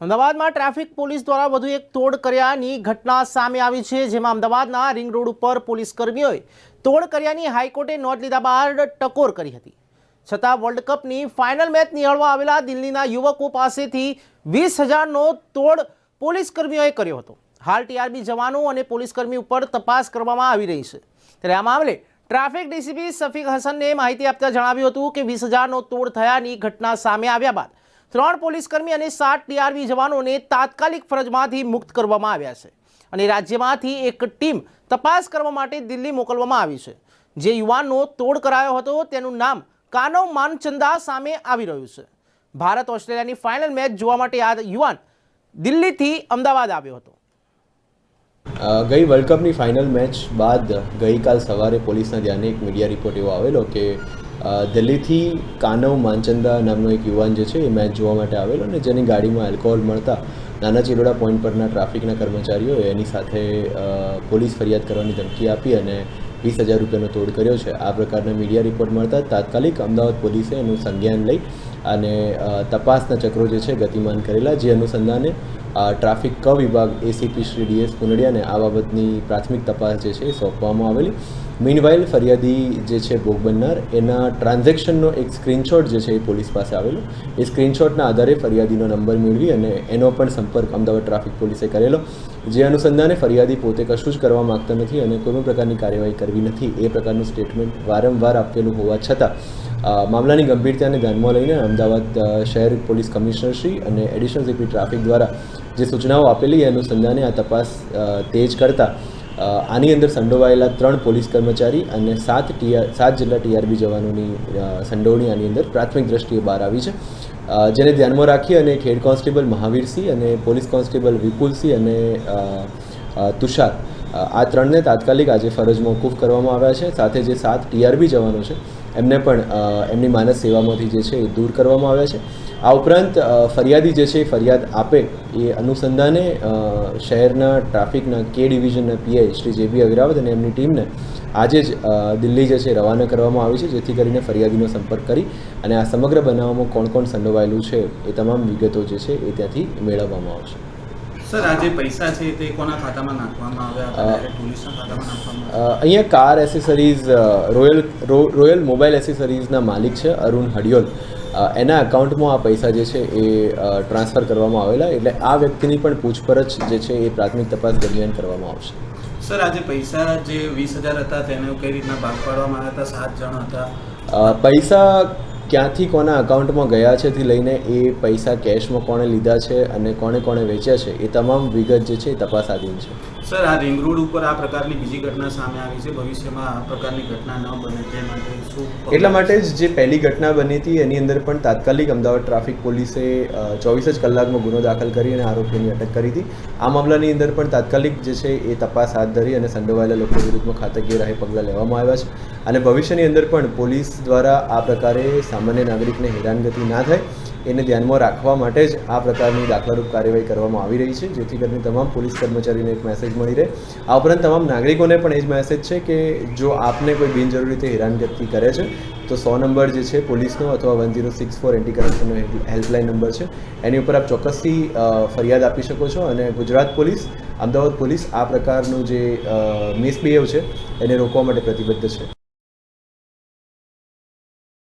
અમદાવાદમાં traffic police દ્વારા વધુ એક તોડ કર્યાની ઘટના સામે આવી છે, જેમાં અમદાવાદના રિંગ રોડ ઉપર પોલીસ કર્મીઓએ તોડ કર્યાની હાઈકોર્ટે નોંધ લીધા બાદ ટકોર કરી હતી. છતાં વર્લ્ડ કપની ફાઇનલ મેચ નિહાળવા આવેલા દિલ્હીના યુવકો પાસેથી વીસ હજારનો તોડ પોલીસ કર્મીઓએ કર્યો હતો. હાલ ટીઆરબી જવાનો અને પોલીસ કર્મી ઉપર તપાસ કરવામાં આવી રહી છે. ત્યારે આ મામલે ટ્રાફિક ડીસીપી સફીક હસનને માહિતી આપતા જણાવ્યું હતું કે વીસ હજારનો તોડ થયાની ઘટના સામે આવ્યા બાદ ત્રણ પોલીસકર્મી અને સાત ટીઆરબી જવાનોને તાત્કાલિક ફરજમાંથી મુક્ત કરવામાં આવ્યા છે અને રાજ્યમાંથી એક ટીમ તપાસ કરવા માટે દિલ્હી મોકલવામાં આવી છે. જે યુવાનનો તોડ કરાયો હતો, તેનું નામ કાનવ માનચંદા સામે આવી રહ્યું છે. ભારત ઓસ્ટ્રેલિયાની ફાઇનલ મેચ જોવા માટે આ યુવાન દિલ્હીથી અમદાવાદ આવ્યો હતો. ગઈ વર્લ્ડ કપની ફાઇનલ મેચ બાદ ગઈકાલ સવારે પોલીસના ધ્યાને એક મીડિયા રિપોર્ટ એવો આવેલો કે દિલ્હીથી કાનવ માનચંદા નામનો એક યુવાન જે છે, એ મેચ જોવા માટે આવેલો અને જેની ગાડીમાં આલ્કોહોલ મળતા નાના ચિલોડા પોઈન્ટ પરના ટ્રાફિકના કર્મચારીઓએ એની સાથે પોલીસ ફરિયાદ કરવાની ધમકી આપી અને વીસ હજાર રૂપિયાનો તોડ કર્યો છે. આ પ્રકારના મીડિયા રિપોર્ટ મળતા તાત્કાલિક અમદાવાદ પોલીસે એનું સંજ્ઞાન લઈ અને તપાસના ચક્રો જે છે ગતિમાન કરેલા, જે અનુસંધાને ટ્રાફિક ક વિભાગ એસીપી શ્રી ડીએસ પુનડિયાને આ બાબતની પ્રાથમિક તપાસ જે છે એ સોંપવામાં આવેલી. મીનવાઇલ ફરિયાદી જે છે ભોગ બનનાર, એના ટ્રાન્ઝેક્શનનો એક સ્ક્રીનશોટ જે છે એ પોલીસ પાસે આવેલો. એ સ્ક્રીનશોટના આધારે ફરિયાદીનો નંબર મેળવી અને એનો પણ સંપર્ક અમદાવાદ ટ્રાફિક પોલીસે કરેલો. જે અનુસંધાને ફરિયાદી પોતે કશું જ કરવા માગતા નથી અને કોઈ પ્રકારની કાર્યવાહી કરવી નથી. એ પ્રકારનું સ્ટેટમેન્ટ વારંવાર આપેલું હોવા છતાં મામલાની ગંભીરતાને ધ્યાનમાં લઈને અમદાવાદ શહેર પોલીસ કમિશનર શ્રી અને એડિશનલ સીપી ટ્રાફિક દ્વારા જે સૂચનાઓ આપેલી એ અનુસંધાને આ તપાસ તેજ કરતા આની અંદર સંડોવાયેલા ત્રણ પોલીસ કર્મચારી અને સાત ટીઆર સાત જેટલા ટીઆરબી જવાનોની સંડોવણી આની અંદર પ્રાથમિક દ્રષ્ટિએ બહાર આવી છે. જેને ધ્યાનમાં રાખી અને હેડ કોન્સ્ટેબલ મહાવીરસિંહ અને પોલીસ કોન્સ્ટેબલ વિપુલસિંહ અને તુષાર આ ત્રણને તાત્કાલિક આજે ફરજ મોકૂફ કરવામાં આવ્યા છે. સાથે જે સાત ટીઆરબી જવાનો છે એમને પણ એમની માનસ સેવામાંથી જે છે એ દૂર કરવામાં આવ્યા છે. આ ઉપરાંત ફરિયાદી જે છે એ ફરિયાદ આપે એ અનુસંધાને શહેરના ટ્રાફિકના કે ડિવિઝનના પીઆઈ શ્રી જે બી અગ્રાવત અને એમની ટીમને આજે જ દિલ્હી જે છે રવાના કરવામાં આવી છે, જેથી કરીને ફરિયાદીનો સંપર્ક કરી અને આ સમગ્ર બનાવમાં કોણ કોણ સંડોવાયેલું છે એ તમામ વિગતો જે છે એ ત્યાંથી મેળવવામાં આવશે. સર આ જે પૈસા છે તે કોના ખાતામાં નાખવામાં આવ્યા પોલીસના ખાતામાં નાખવામાં અહીંયા car accessories royal royal mobile એસેસરીઝના માલિક છે અરુણ હડિયોલ. એના અકાઉન્ટમાં આ પૈસા જે છે એ ટ્રાન્સફર કરવામાં આવેલા એટલે આ વ્યક્તિની પણ પૂછપરછ જે છે એ પ્રાથમિક તપાસ દરમિયાન કરવામાં આવશે. સર આજે પૈસા જે વીસ હજાર હતા તેને કઈ રીતના ભાગ પાડવામાં આવ્યા હતા? સાત જણ હતા? પૈસા ક્યાંથી કોના અકાઉન્ટમાં ગયા છે થી લઈને એ પૈસા કેશમાં કોણે લીધા છે અને કોણે કોણે વેચ્યા છે એ તમામ વિગત જે છે એ તપાસાધીન છે. સર, આ રિંગ રોડ ઉપર આ પ્રકારની બીજી ઘટના સામે આવી છે. ભવિષ્યમાં આ પ્રકારની ઘટના ન બને તે માટે શું એટલા માટે જ જે પહેલી ઘટના બની હતી, એની અંદર પણ તાત્કાલિક અમદાવાદ ટ્રાફિક પોલીસે ચોવીસ જ કલાકમાં ગુનો દાખલ કરી અને આરોપીની અટક કરી હતી. આ મામલાની અંદર પણ તાત્કાલિક જે છે એ તપાસ હાથ ધરી અને સંડોવાયેલા લોકો વિરુદ્ધમાં ખાતકીય રાહે પગલાં લેવામાં આવ્યા છે. અને ભવિષ્યની અંદર પણ પોલીસ દ્વારા આ પ્રકારે સામાન્ય નાગરિકને હેરાનગતિ ના થાય. એને ધ્યાનમાં રાખવા માટે જ આ પ્રકારની દાખલારૂપ કાર્યવાહી કરવામાં આવી રહી છે, જેથી કરીને તમામ પોલીસ કર્મચારીને એક મેસેજ મળી રહે. આ ઉપરાંત તમામ નાગરિકોને પણ એ જ મેસેજ છે કે જો આપને કોઈ બિનજરૂરી રીતે હેરાનગતિ કરે છે, તો સો નંબર જે છે પોલીસનો અથવા one zero six four anti કરપ્શનનો helpline number છે. એની ઉપર આપ ચોક્કસથી ફરિયાદ આપી શકો છો અને ગુજરાત પોલીસ, અમદાવાદ પોલીસ આ પ્રકારનું જે મિસબિહેવ છે, એને રોકવા માટે પ્રતિબદ્ધ છે.